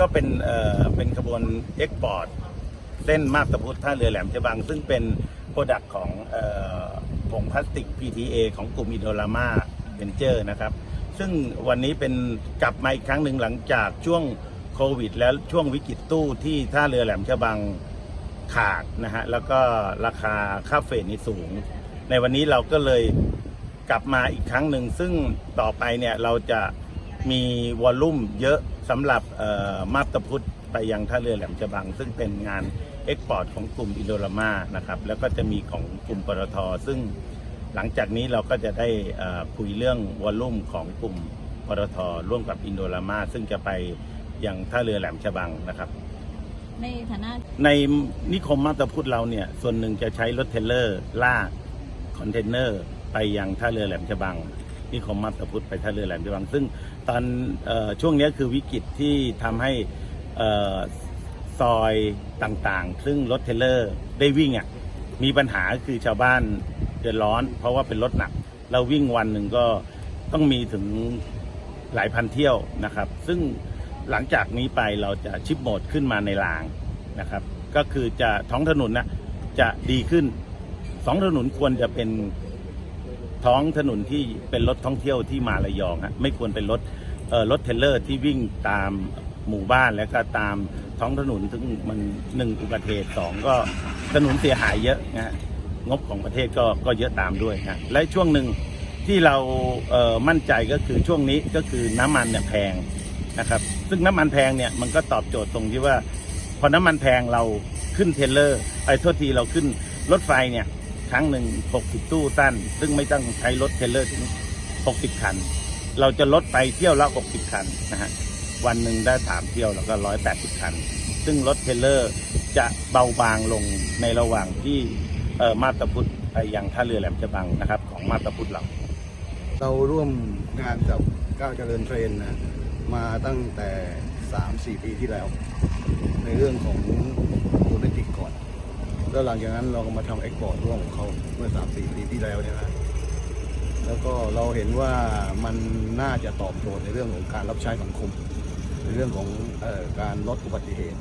ก็เป็นเอ่อเป็นขบวนเอ็กพอร์ตเส้นมาบตาพุธท่าเรือแหลมฉบัง ซึ่งเป็นโปรดักต์ของเอ่อผงพลาสติก PTA ของกลุ่มอินโดรามาเวนเจอร์นะครับ ซึ่งวันนี้เป็นกลับมาอีกครั้งหนึ่งหลังจากช่วงโควิด แล้วช่วงวิกฤตตู้ที่ท่าเรือแหลมฉบังขาดนะฮะแล้วก็ราคาค่าเฟรนนี่สูง ในวันนี้เราก็เลยกลับมาอีกครั้งหนึ่ง ซึ่งต่อไปเนี่ยเราจะมีวอลลุ่มเยอะ สำหรับเอ่อมาบตาพุธไปยังท่าเรือแหลมฉบัง ซึ่งเป็นงานเอ็กพอร์ตของกลุ่มอินโดรามานะครับแล้วก็จะมีของกลุ่มปตทซึ่งหลังจากนี้เราก็จะได้เอ่อคุยเรื่องวอลลุ่มของกลุ่มปตทร่วมกับอินโดรามา ซึ่งจะไปยังท่าเรือแหลมฉบังนะครับ ในฐานะในนิคมมาบตาพุธเราเนี่ยส่วนหนึ่งจะใช้รถเทรลเลอร์ลากคอนเทนเนอร์ไปยังท่าเรือแหลมฉบัง นิคมมาบตพุทธไปท่าเรือแหลมฉบัง ซึ่งตอนออช่วงนี้คือวิกฤตที่ทำให้เอ่อซอยต่างๆ ซึ่งรถเทเลอร์ได้วิ่งอะมีปัญหาคือชาวบ้านเดือดร้อน เพราะว่าเป็นรถหนัก เราวิ่งวันหนึ่งก็ต้องมีถึงหลายพันเที่ยวนะครับ ซึ่งหลังจากนี้ไปเราจะชิปโหมดขึ้นมาในรางนะครับ ก็คือจะท้องถนนนะจะดีขึ้นสองถนนควรจะเป็น ท้องถนนที่เป็นรถท่องเที่ยวที่มาระยองฮะไม่ควรเป็นรถเอ่อรถเทเลอร์ที่วิ่งตามหมู่บ้านแล้วก็ตามท้องถนนซึ่งมันหนึ่งอุบัติเหตุสองก็ถนนเสียหายเยอะนะฮะงบของประเทศก็ก็เยอะตามด้วยฮะและช่วงหนึ่งที่เราเอ่อมั่นใจก็คือช่วงนี้ก็คือน้ำมันเนี่ยแพงนะครับ ซึ่งน้ำมันแพงเนี่ยมันก็ตอบโจทย์ตรงที่ว่า พอน้ำมันแพงเราขึ้นเทเลอร์ไอ้โทษทีเราขึ้นรถไฟเนี่ย ครั้งหนึ่ง 60 ตู้สั้น ซึ่งไม่ต้องใช้รถเทรลเลอร์ถึง 60 คัน เราจะลดไปเที่ยวละ 60 คันนะฮะ วันหนึ่งได้ถามเที่ยวแล้วก็ 180 คัน ซึ่งรถเทรลเลอร์จะเบาบางลงในระหว่างที่เอ่อมาตาพุทธไปยังท่าเรือแหลมฉบังนะครับ ของมาตาพุทธเรา เราร่วมงานกับก้าวเจริญเทรนนะมาตั้งแต่ 3-4 ปีที่แล้ว ในเรื่องของโลจิสติกก่อน แล้วหลังจากนั้นเราก็มาทำเอ็กพอร์ตร่วมกับเขาเมื่อสามสี่ปีที่แล้วเนี่ยนะแล้วก็เราเห็นว่ามันน่าจะตอบโจทย์ในเรื่องของการรับใช้สังคม ในเรื่องของออการลดอุบัติเหตุ